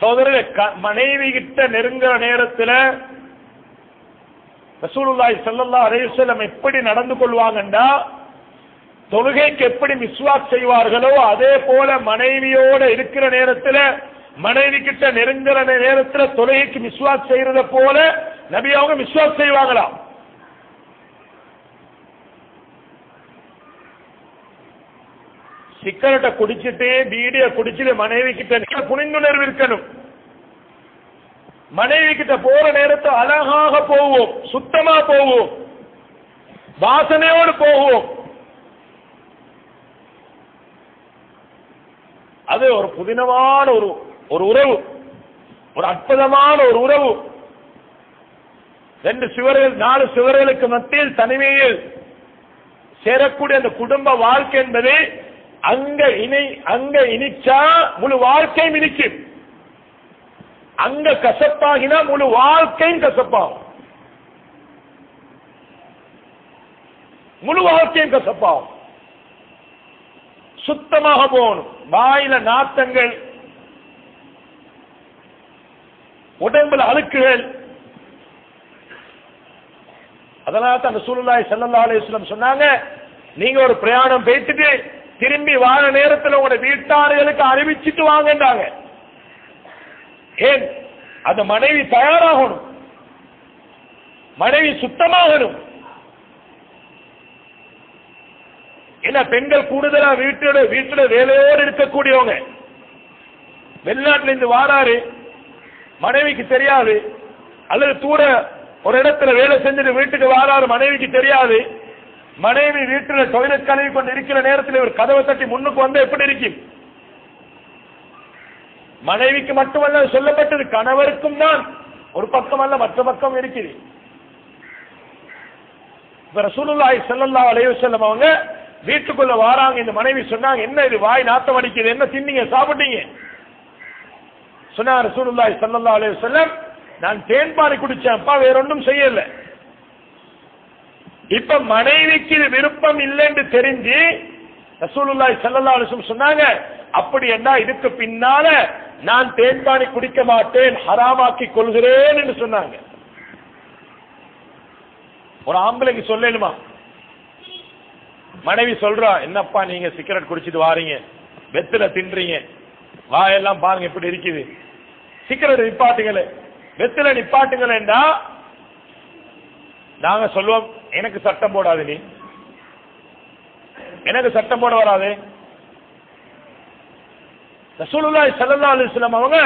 சோதரர் மனைவி கிட்ட நெருங்குற நேரத்தில் ரசூலுல்லாய் ஸல்லல்லாஹு அலைஹி எப்படி நடந்து கொள்வாங்கன்னா தொழுகைக்கு எப்படி மிஸ்வாக் செய்வார்களோ அதே போல மனைவியோட இருக்கிற நேரத்தில் மனைவி கிட்ட நெருங்குற நேரத்தில் தொழுகைக்கு மிஸ்வாக் செய்யறத போல நபி அவங்க மிஸ்வாக் செய்வாங்களாம். சிக்கரட்டை குடிச்சிட்டு பீடிய குடிச்சிட்டு மனைவி கிட்ட புனிந்துணர்வு இருக்கணும் மனைவி கிட்ட போற நேரத்தை அழகாக போவோம் சுத்தமா போவோம் வாசனையோடு போவோம். அது ஒரு புதினமான ஒரு ஒரு உறவு ஒரு அற்புதமான ஒரு உறவு. ரெண்டு சுவர்கள் நாலு சுவர்களுக்கு மத்தியில் தனிமையில் சேரக்கூடிய அந்த குடும்ப வாழ்க்கை என்பது அங்க இணை அங்க இனிச்சா முழு வாழ்க்கையும் இனிக்கும் அங்க கசப்பாகினா முழு வாழ்க்கையும் கசப்பாகும். முழு வாழ்க்கையும் கசப்பாகும். சுத்தமாக போகணும். வாயில நாத்தங்கள் உடம்புல அழுக்குகள். அதனால தான் அந்த சூழ்நிலை செல்லல்லா அலிஸ்லம் சொன்னாங்க நீங்க ஒரு பிரயாணம் போயிட்டு திரும்பி வார நேரத்தில் உங்களோட வீட்டார்களுக்கு அறிவிச்சிட்டு வாங்கன்றாங்க. ஏன்? அந்த மனைவி தயாராகணும். மனைவி சுத்தமாகணும். ஏன்னா பெண்கள் கூடுதலா வீட்டோட வீட்டோட வேலையோடு இருக்கக்கூடியவங்க. வெளிநாட்டில இருந்து வாராரு. மனைவிக்கு தெரியாது. அல்லது தூர ஒரு இடத்துல வேலை செஞ்சுட்டு வீட்டுக்கு வாராரு மனைவிக்கு தெரியாது. மனைவி வீட்டில் டொய்லெட் கழுவி கொண்டு இருக்கிற நேரத்தில் இவர் கதவை தட்டி முன்னுக்கு வந்து எப்படி இருக்கும்? மனைவிக்கு மட்டுமல்ல சொல்லப்பட்டது கணவருக்கும் தான். ஒரு பக்கம் அல்ல மற்ற பக்கம் இருக்குது. இப்ப ரசூலுல்லாய் செல்லல்லா அலைய செல்லம் அவங்க வீட்டுக்குள்ள வாராங்க. இந்த மனைவி சொன்னாங்க என்ன இது வாய் நாத்தம் அடிக்குது என்ன தின்னீங்க சாப்பிட்டீங்க? சொன்னாங்க ரசூலுல்லாய் செல்லல்லா அலைய செல்லம் நான் தேன்பாலை குடிச்சேன் அப்பா வேற ஒன்றும் செய்யல. இப்ப மனைவிக்கு இது விருப்பம் இல்லைன்னு தெரிஞ்சு ரசூலுல்லாய் செல்லல்லா அலைஹி சொன்னாங்க அப்படி என்ன இதுக்கு பின்னால நான் தேன்பானி குடிக்க மாட்டேன் ஹராமாக்கி கொள்கிறேன் என்று சொன்னாங்க. ஒரு ஆம்பளைக்கு சொல்லணுமா? மனைவி சொல்றா என்னப்பா நீங்க சிகரெட் குடிச்சிட்டு வாரீங்க வெத்தில தின்றீங்க வாயெல்லாம் பாருங்க எப்படி இருக்குது. சிகரெட் நிப்பாட்டுங்களே வெத்தில நிப்பாட்டுங்களேண்டா நாங்க சொல்லுவோம் எனக்கு சட்டம் போடாது நீ. எனக்கு சட்டம் போட வராது. ரசூலுல்லாஹி ஸல்லல்லாஹு அலைஹி வஸல்லம் அவங்க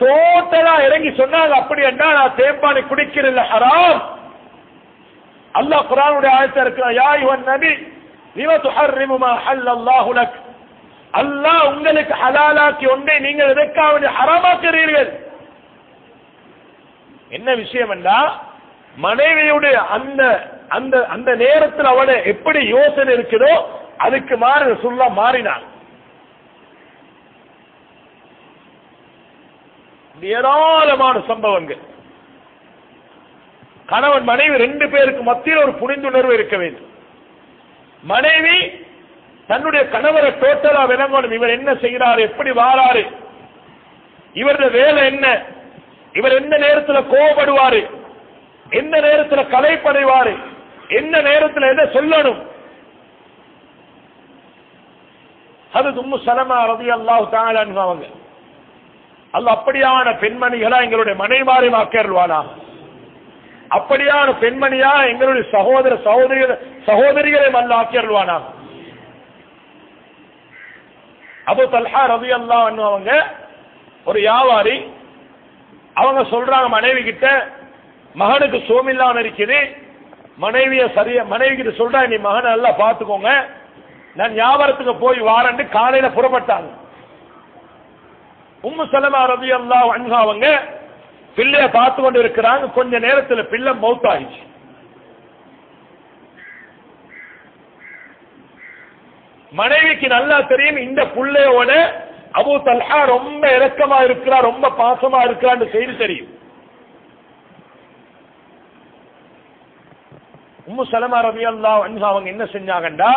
டோட்டலா இறங்கி சொன்னாங்க அப்படி என்றால் நான் தேம்பானை குடிக்கிறதில்ல ஹராம். அல்லாஹ் குர்ஆனுடைய ஆயத்தை இருக்கிறான் யா அய்யுஹன் நபி லிம துஹர்ரிமு மா ஹல்லல்லாஹு லக்? அல்லாஹ் உங்களுக்கு ஹலாலாக்கி ஒன்றை நீங்கள் எதற்காக ஹராமாக்குறீர்கள்? என்ன விஷயம் என்றால் மனைவியுடைய அந்த அந்த அந்த நேரத்தில் அவனை எப்படி யோசனை இருக்குதோ அதுக்கு மாறி சொல்ல மாறினான் ஏராளமான சம்பவங்கள். கணவன் மனைவி ரெண்டு பேருக்கு மத்தியில் ஒரு புரிந்துணர்வு இருக்க வேண்டும். மனைவி தன்னுடைய கணவரை டோட்டலா விளங்கணும். இவர் என்ன செய்கிறாரு எப்படி வாராரு இவரது வேலை என்ன இவர் எந்த நேரத்தில் கோபப்படுவாரு எந்த நேரத்தில் கலைப்படைவாரு எந்த நேரத்தில் எதை சொல்லணும்? அது தும்மு சலமா ரவி அல்லாஹ் தாங்க அவங்க. அல்ல அப்படியான பெண்மணிகளா எங்களுடைய மனைமாறி வாக்கேறுவானா அப்படியான பெண்மணியா எங்களுடைய சகோதர சகோதரிகள் சகோதரிகளை அல்ல ஆக்கியருவானா அபு தல்ஹா ரவி அல்லா அவங்க ஒரு வியாபாரி. அவங்க சொல்றாங்க மனைவி கிட்ட மகனுக்கு சோமில்லாம இருக்குது. மனைவிய சரியா மனைவி சொல்றா நீ மகனை நல்லா பாத்துக்கோங்க நான் வியாபாரத்துக்கு போய் வாரண்டு காலையில புறப்பட்டாங்க. உம்மு சலமா ரவி அல்லா அன்ஹா அவங்க பிள்ளைய பார்த்து கொண்டு இருக்கிறாங்க கொஞ்ச நேரத்தில் பிள்ளை மவுத் ஆயிடுச்சு மனைவிக்கு நல்லா தெரியும் இந்த பிள்ளையோட அபு தல்ஹா ரொம்ப இறக்கமா இருக்கிறா ரொம்ப பாசமா இருக்கிறான்னு செய்தி தெரியும். உம்மு சலமா ரவி அல்லா அவங்க என்ன செஞ்சாங்கண்டா?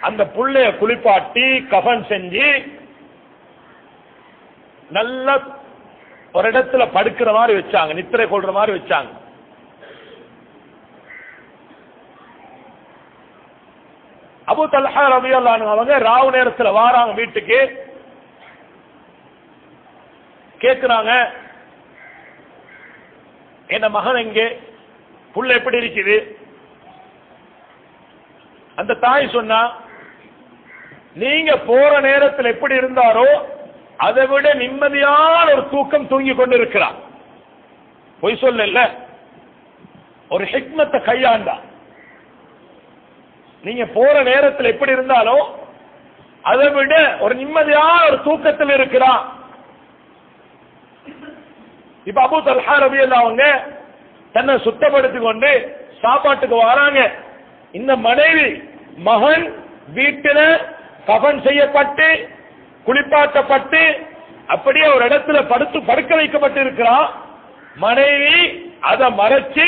அந்த புள்ளைய குளிப்பாட்டி கஃன் செஞ்சு நல்ல ஒரு இடத்துல படுக்கிற மாதிரி வச்சாங்க நித்திரை கொள்ற மாதிரி வச்சாங்க. அபு தல்ஹா ரவி அவங்க ராவு நேரத்துல வாராங்க வீட்டுக்கு. கேக்குறாங்க என்ன மகன் எங்கே புள்ள எப்படி இருக்குது? அந்த தாய் சொன்னா நீங்க போற நேரத்தில் எப்படி இருந்தாரோ அதை விட நிம்மதியான ஒரு தூக்கம் தூங்கி கொண்டு இருக்கிறான் பொய் சொல்ல ஒரு ஹெக்மத்தை கையாண்டா. நீங்க போற நேரத்தில் எப்படி இருந்தாலும் அதை விட ஒரு நிம்மதியான ஒரு தூக்கத்தில் இருக்கிறான் இப்ப அபு தல்ஹா ரபி அவங்க தன்னை சுத்தப்படுத்தி கொண்டு சாப்பாட்டுக்கு வராங்க. இந்த மனைவி மகன் வீட்டில கபன் செய்யப்பட்டு குளிப்பாட்டப்பட்டு அப்படியே ஒரு இடத்துல படுத்து படுக்க வைக்கப்பட்டு இருக்கிறான் மனைவி அதை மறைச்சு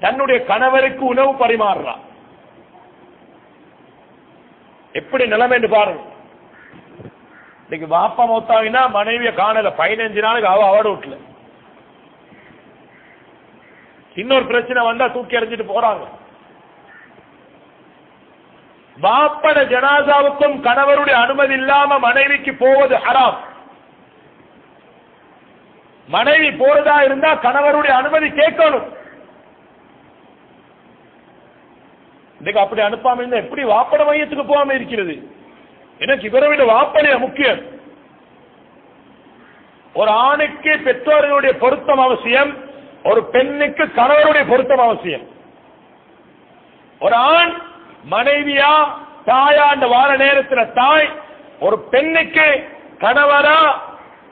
தன்னுடைய கணவருக்கு உணவு பரிமாறுறான் எப்படி நிலைமை என்று பாருங்க. இன்னைக்கு வாப்பா மௌத்தாவினா மனைவியை காணல. பதினஞ்சு நாளுக்கு அவ அவட வீட்டுல. இன்னொரு பிரச்சனை வந்தா தூக்கி எறிஞ்சிட்டு போறாங்க. மாப்பட ஜனாசாவுக்கும் கணவருடைய அனுமதி இல்லாம மனைவிக்கு போவது ஹராம். மனைவி போறதா இருந்தா கணவருடைய அனுமதி கேட்கணும். இன்னைக்கு அப்படி அனுப்பாம இருந்தா எப்படி வாப்பட மையத்துக்கு போகாம இருக்கிறது? எனக்கு இவரை விட வாப்படைய முக்கியம்? ஒரு ஆணுக்கு பெற்றோர்களுடைய பொருத்தம் அவசியம். ஒரு பெண்ணுக்கு கணவருடைய பொருத்தம் அவசியம். ஒரு ஆண் மனைவியா தாயா அந்த வார நேரத்தில் தாய் ஒரு பெண்ணுக்கு கணவரா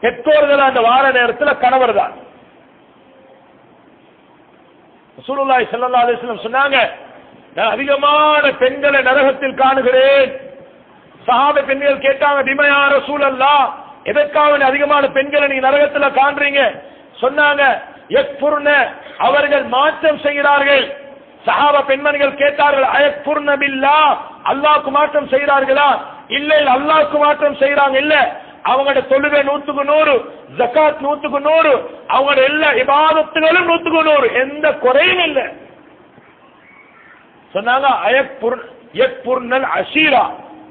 பெற்றோர்கள் அந்த வார நேரத்தில் கணவர் தான். சுருல்லாய் செல்லல்லா அலிஸ்லம் சொன்னாங்க நான் அதிகமான பெண்களை நரகத்தில் காணுகிறேன். சஹாப பெண்கள் கேட்டாங்க விமயார சூழல்லா எதற்காக அதிகமான பெண்களை நீங்க நரகத்தில் காண்றீங்க? சொன்னாங்க அவர்கள் மாற்றம் செய்கிறார்கள். சஹாப பெண்மணிகள் கேட்டார்கள் அயக்புர்ண பில்லா அல்லாக்கு மாற்றம் செய்கிறார்களா? இல்ல இல்ல மாற்றம் செய்யறாங்க இல்ல. அவங்களோட தொழுகை நூத்துக்கு நூறு ஜக்காத் நூத்துக்கு நூறு அவங்களோட எல்லா இபாதத்துகளும் நூத்துக்கு நூறு. எந்த குறையும் இல்லை. சொன்னாங்க அயக்புர் யக்புர்னல் அஷீரா.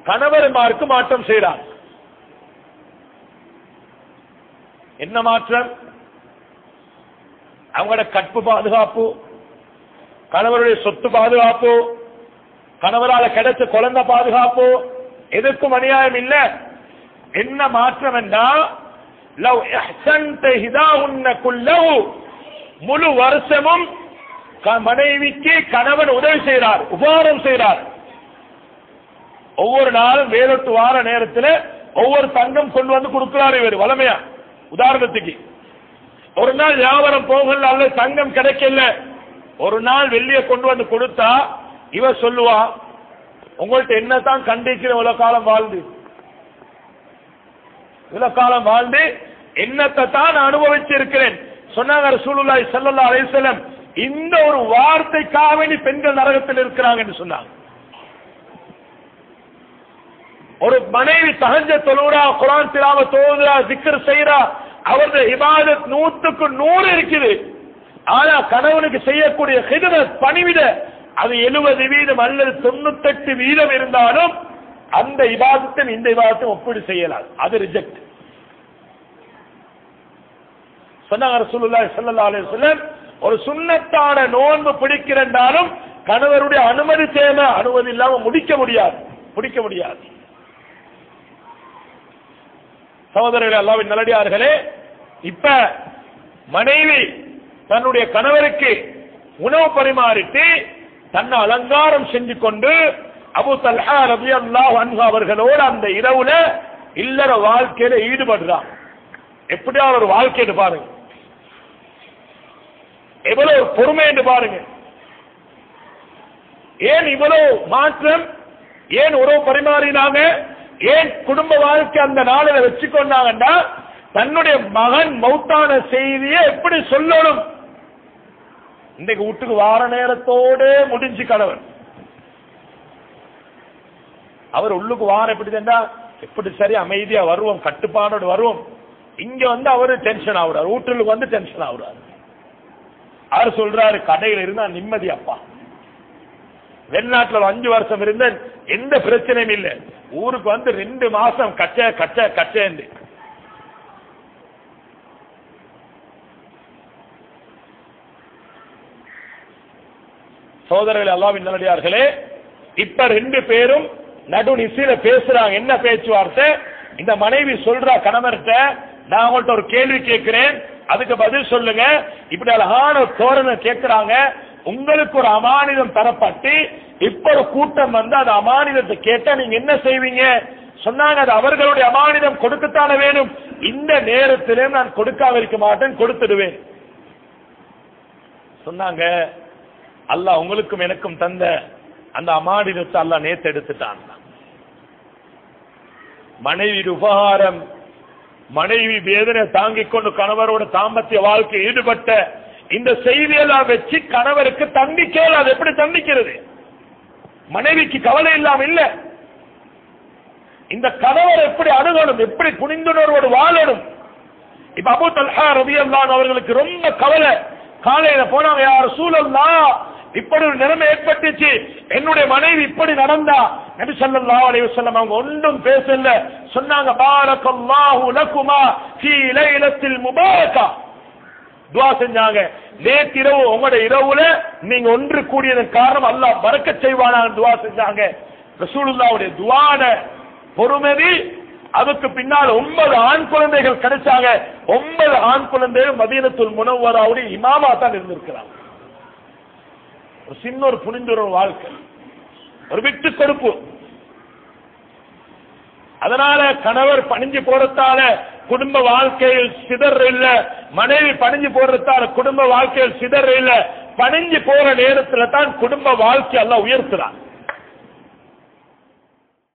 கணவர்மாருக்கு மாற்றம் செய்கிறார் என்ன மாற்றம்? அவங்களோட கற்பு பாதுகாப்பு கணவருடைய சொத்து பாதுகாப்பு கணவரால கிடைச்ச குழந்தை பாதுகாப்பு எதுக்கும் அநியாயம் இல்ல. என்ன மாற்றம் என்றா லவ் முழு வருஷமும் க- மனைவிக்கு கணவன் உதவி செய்கிறார் உபகாரம் செய்கிறார் ஒவ்வொரு நாளும் வேறொட்டு வார நேரத்தில் ஒவ்வொரு தங்கம் கொண்டு வந்து கொடுக்கிறார் இவர் வளமையா. உதாரணத்துக்கு. ஒரு நாள் வியாபாரம் போகல அல்ல தங்கம் கிடைக்கல. ஒரு நாள் வெள்ளிய கொண்டு வந்து கொடுத்தா இவ சொல்லுவா உங்கள்ட்ட என்னதான் கண்டிச்சு இவ்வளவு காலம் வாழ்ந்து? இவ்வளவு காலம் வாழ்ந்து என்னத்தை தான் நான் அனுபவிச்சு இருக்கிறேன் சொன்னாங்க ரசூலுல்லாஹி ஸல்லல்லாஹு அலைஹி வஸல்லம். இந்த ஒரு வார்த்தைக்காக வேண்டி பெண்கள் நரகத்தில் இருக்கிறாங்கன்னு சொன்னாங்க. ஒரு மனைவி தகஞ்ச தொழுகிறா குரான் திராவ தோதுரா சிக்கர் செய்யறா அவரது இபாதத் நூத்துக்கு நூறு இருக்குது. ஆனா கணவனுக்கு செய்யக்கூடிய ஹிதரத் பணிவிட அது எழுபது வீதம் அல்லது தொண்ணூத்தெட்டு வீதம் இருந்தாலும் அந்த இபாதத்தையும் இந்த இபாதத்தையும் ஒப்பீடு செய்யலாம். அது ரிஜெக்ட் சொன்னாங்க ரசூலுல்லாஹி ஸல்லல்லாஹு அலைஹி வஸல்லம் ஒரு சுண்ணத்தான நோன்பு பிடிக்கிறண்டாலும் கணவருடைய அனுமதி தேவை அனுமதி இல்லாம முடிக்க முடியாது. முடிக்க முடியாது. சகோதரர்கள் அல்லாவின் நல்லடியார்களே இப்ப மனைவி தன்னுடைய கணவருக்கு உணவு பரிமாறிட்டு தன்னை அலங்காரம் செஞ்சு கொண்டு அபு தல்ஹா ரபி அல்லாஹ் அன்ஹு அவர்களோடு அந்த இரவுல இல்லற வாழ்க்கையில ஈடுபடுறான். எப்படியா ஒரு வாழ்க்கைன்னு பாருங்க. எவ்வளவு பொறுமைன்னு பொறுமை என்று பாருங்க. ஏன் இவ்வளவு மாற்றம்? ஏன் உறவு பரிமாறினாங்க? ஏன் குடும்ப வாழ்க்கை அந்த நாளில் வச்சுக்கொண்டாங்கன்னா தன்னுடைய மகன் மௌத்தான செய்தியை எப்படி சொல்லணும்? இன்னைக்கு வீட்டுக்கு வார நேரத்தோட முடிஞ்சு கணவன். அவர் உள்ளுக்கு வாரம் எப்படி தண்டா எப்படி சரி அமைதியா வருவோம் கட்டுப்பாடோடு வருவோம். இங்க வந்து அவரு டென்ஷன் ஆகுறாரு வீட்டுக்கு வந்து டென்ஷன் ஆகுறாரு. அவர் சொல்றாரு? கடையில இருந்தா நிம்மதி அப்பா. வெளிநாட்டுல அஞ்சு வருஷம் இருந்தேன். எந்த பிரச்சனையும் இல்ல. ஊருக்கு வந்து ரெண்டு மாசம் கச்ச கச்ச கச்சேந்து சோதரர்கள் அல்லாவின் நல்லடியார்களே இப்ப ரெண்டு பேரும் நடு நிசையில பேசுறாங்க. என்ன பேச்சுவார்த்தை? இந்த மனைவி சொல்றா கணவர்கிட்ட நான் உங்கள்ட்ட ஒரு கேள்வி கேட்கிறேன். அதுக்கு பதில் சொல்லுங்க. இப்படி அழகான தோரணை கேட்கிறாங்க. உங்களுக்கு ஒரு அமானிதம் தரப்பட்டு இப்ப ஒரு கூட்டம் வந்து அந்த அமானிதத்தை கேட்டா நீங்க என்ன செய்வீங்க? சொன்னாங்க அது அவர்களுடைய அமானிதம் கொடுக்கத்தான வேணும். இந்த நேரத்திலே நான் கொடுக்காம இருக்க மாட்டேன் கொடுத்துடுவேன். சொன்னாங்க அல்லாஹ் உங்களுக்கும் எனக்கும் தந்த அந்த அமானிதத்தை அல்லாஹ் நேத்து எடுத்துட்டான். மனைவி உபகாரம் மனைவி வேதனை தாங்கிக் கொண்டு கணவரோட தாம்பத்திய வாழ்க்கை ஈடுபட்ட இந்த செய்தியெல்லாம் வச்சு கணவருக்கு தண்டிக்கல அது எப்படி தண்டிக்கிறது? மனைவிக்கு கவலை இல்லாம இல்ல. இந்த கணவர் எப்படி அணுகணும் எப்படி புனிந்துணர்வோடு வாழணும்? இப்ப அபு தல்ஹா ரபியல்லான் அவர்களுக்கு ரொம்ப கவலை. காலையில போனாங்க யார் சூழல்லா இப்படி ஒரு நிலைமை ஏற்பட்டுச்சு. என்னுடைய மனைவி இப்படி நடந்தா? நபி ஸல்லல்லாஹு அலைய சொல்லம் அவங்க ஒன்றும் பேசல. சொன்னாங்க பாரக்கல்லாஹு லக்குமா ஃபீ லைலத்தில் முபாரக்கா. துவா செஞ்சாங்க. நேற்று இரவு உங்களோட இரவுல நீங்க ஒன்று கூடியதன் காரணம் அல்லாஹ் மறக்க செய்வானான்னு துவா செஞ்சாங்க. ரசூலுல்லாவுடைய துவான பொறுமதி அதுக்கு பின்னால் ஒன்பது ஆண் குழந்தைகள் கிடைச்சாங்க. ஒன்பது ஆண் குழந்தைகள் மதீனத்துல் முனவராவுடைய இமாமா தான் இருந்திருக்கிறாங்க ஒரு சின்ன ஒரு புனிந்துற வாழ்க்கை. ஒரு விட்டு கருப்பு அதனால கணவர் பணிஞ்சு போறதால குடும்ப வாழ்க்கையில் சிதற இல்ல. மனைவி பணிஞ்சு போறதால குடும்ப வாழ்க்கையில் சிதற இல்ல. பணிஞ்சு போற நேரத்துல தான் குடும்ப வாழ்க்கை எல்லாம் உயர்த்துறான்